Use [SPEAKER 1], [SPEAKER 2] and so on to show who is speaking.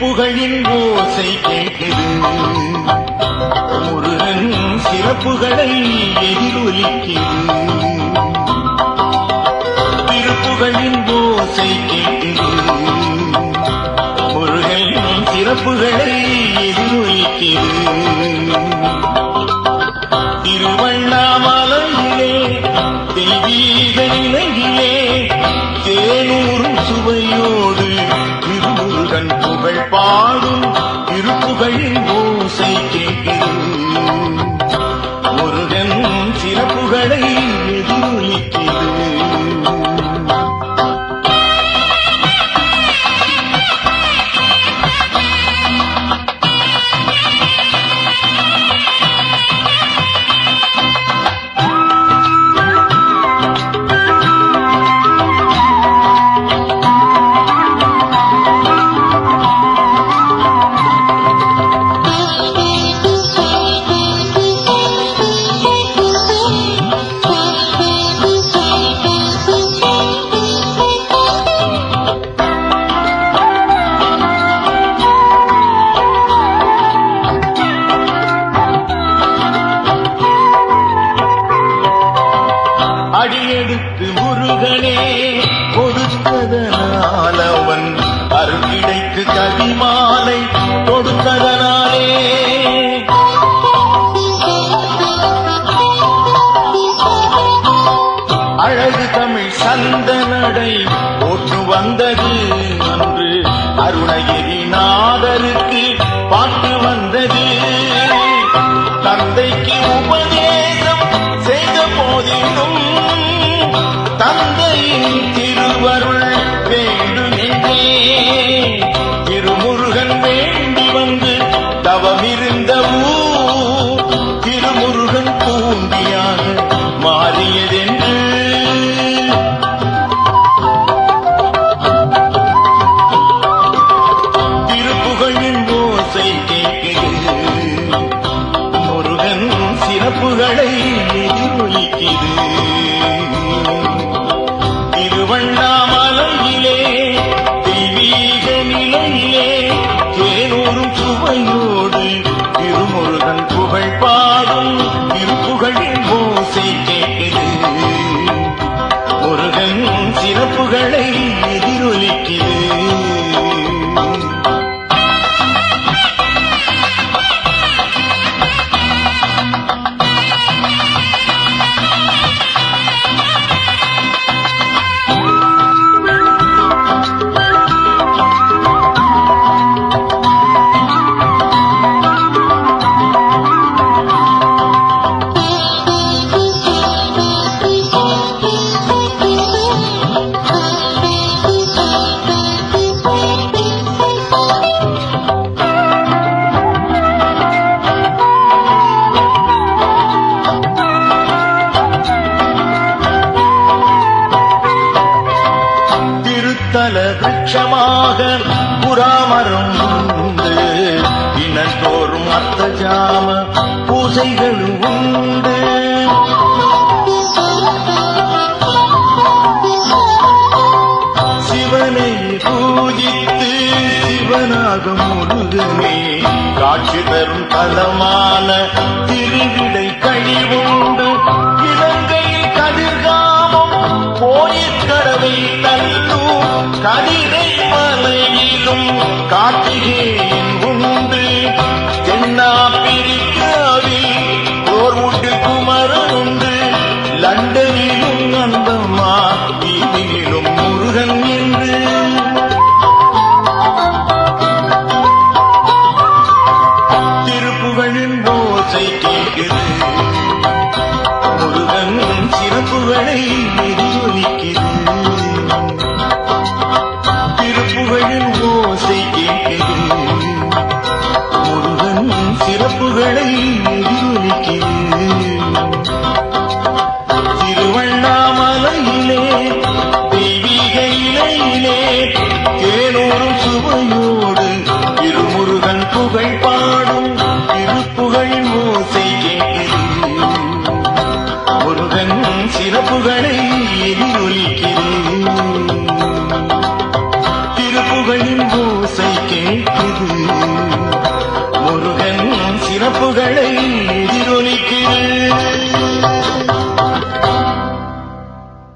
[SPEAKER 1] புகழின் ஓசை கேட்குது முருகன் சிறப்புகளை எதிரொலிக்கிறது. திருப்புகழின் ஓசை கேட்குது முருகன் சிறப்புகளை எதிரொலிக்கிறது. திருவண்ணாமலையிலே தெய்வீக நிலையிலே தேனூரும் சுவையோடு புகழ் பாடும் திருப்புகழின் ஓசை கேட்கிறது முருகன் சில புகழை அடியெடுத்து கொடுத்ததனால் அவன் அருகிடைக்கு கவிமாலை கொடுத்ததனாலே அழகு தமிழ் சந்த நடை போற்று வந்தது அன்று அருணகிரிநாதருக்கு திருப்புகழின் ஓசை கேட்கிறது. முருகன் சிறப்புகளை எதிரொலிக்குது திருவண்ணாமலையிலே தெய்வீக நிலையிலே தேனூரும் சுவையோடு திருமுருகன் புகழ் பாடும் திருப்புகழின் ஓசை கேட்கிறது முருகன் சிறப்புகளை எதிரொலிக்குது. திருத்தல விருட்சமாக புறாமரம் உண்டு. இனத்தோறும் அத்த ஜாம பூசைகளும் உண்டு. சிவனை பூஜித்து சிவனாக முருகனே காட்சி தரும் தலமான திருவிடை கழிவுண்டு இலங்கையில் கதிர்காமம் கோயிற்கடவை தள்ளும் கடிதை மலையிலும் காட்டுகிறேன் உண்டு. தென்னாப்பிரிக்காவில் கோர்வுட்டில் குமரன் உண்டு. லண்டனிலும் நந்தம்மா வீதியிலும் முருகன் என்று திருப்புகழின் ஓசை கேட்கிறது. முருகன் சிறப்புகளை சிறப்புகளை ஓசை கேட்குது. முருகன் சிறப்புகளை